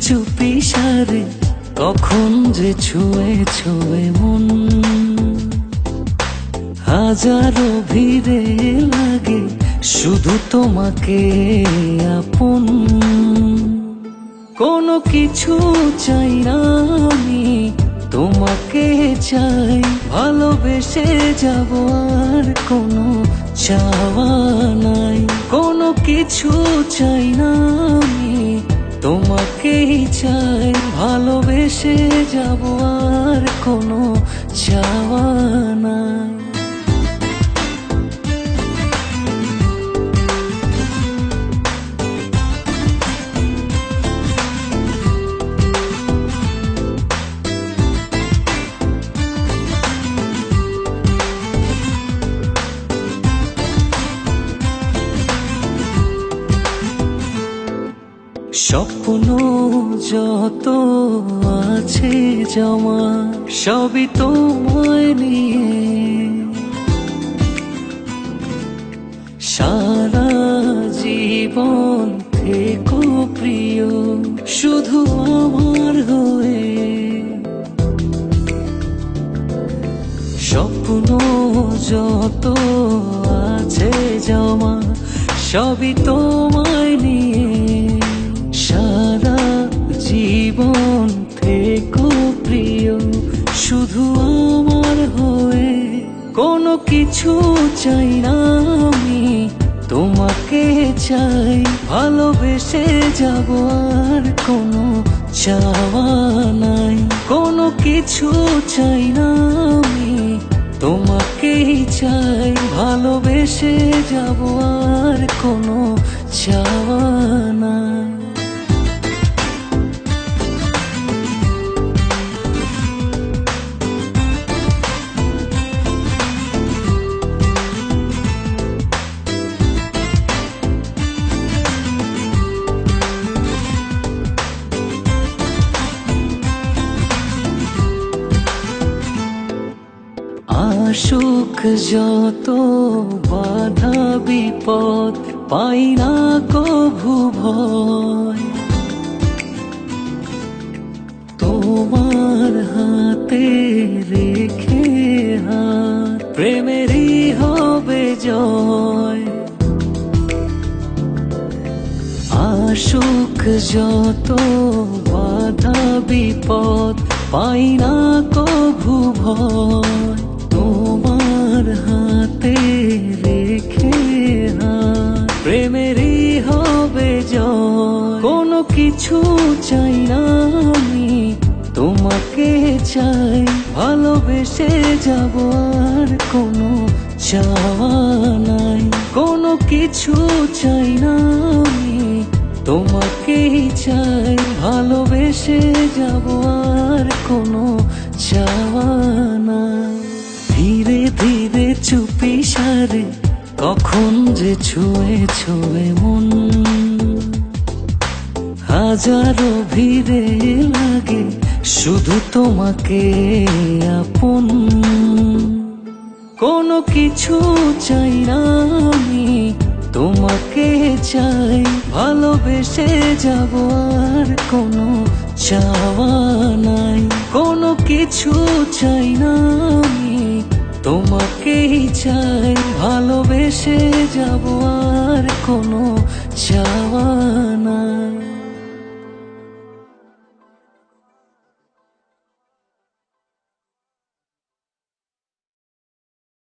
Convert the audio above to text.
চুপি সারে, কখন যে ছুঁয়ে ছুঁয়ে মন। হাজারো ভিড়ে লাগে শুধু তোমাকে আপন। কোনো কিছু চাই না আমি, তোমাকে চাই। ভালোবেসে যাব আর কোনো চাওয়া নাই। কোনো কিছু চাই না আমি তোমাকেই চাই ভালোবেসে যাব আর কোনো চাওয়া নাই। স্বপ্ন যত আছে জমা, সবই তোমায় নিয়ে। সারা জীবন থেকো প্রিয়, শুধু আমার হয়ে। স্বপ্ন যত আছে জমা, সবই তোমায় নিয়ে। শুধু আমার হয়ে কোনো কিছু চাই না আমি। তোমাকে চাই, ভালোবেসে যাব আর কোনো চাওয়া নাই। কোনো কিছু চাই না আমি। তোমাকেই চাই, ভালোবেসে যাব আর কোনো চাওয়া নাই। আশুক যত বাধা বিপদ, পাই না কভু ভয়। তোমার হাতে রেখে হাত, প্রেমেরই হবে জয়। আশুক যত বাধা বিপদ, পাই না কভু ভয়। তোমার হাতে রেখে প্রেমেরই হবে জয়। কোনো কিছু চাই না আমি, তোমাকে চাই। ভালোবেসে যাব আর কোনো চাওয়া নাই। কোনো কিছু চাই না আমি, তোমাকেই চাই। ভালোবেসে যাব আর কোনো সারে কখন যে ছুঁয়ে ছুঁয়ে মন। হাজারো ভিড়ে লাগে শুধু তোমাকে আপন। কোনো কিছু চাই না আমি, তোমাকে চাই। ভালোবেসে যাব আর কোনো চাওয়া নাই। কোনো কিছু চাই না আমি, তোমাকেই চাই। ভালোবেসে যাব আর কোনো চাওয়া নাই।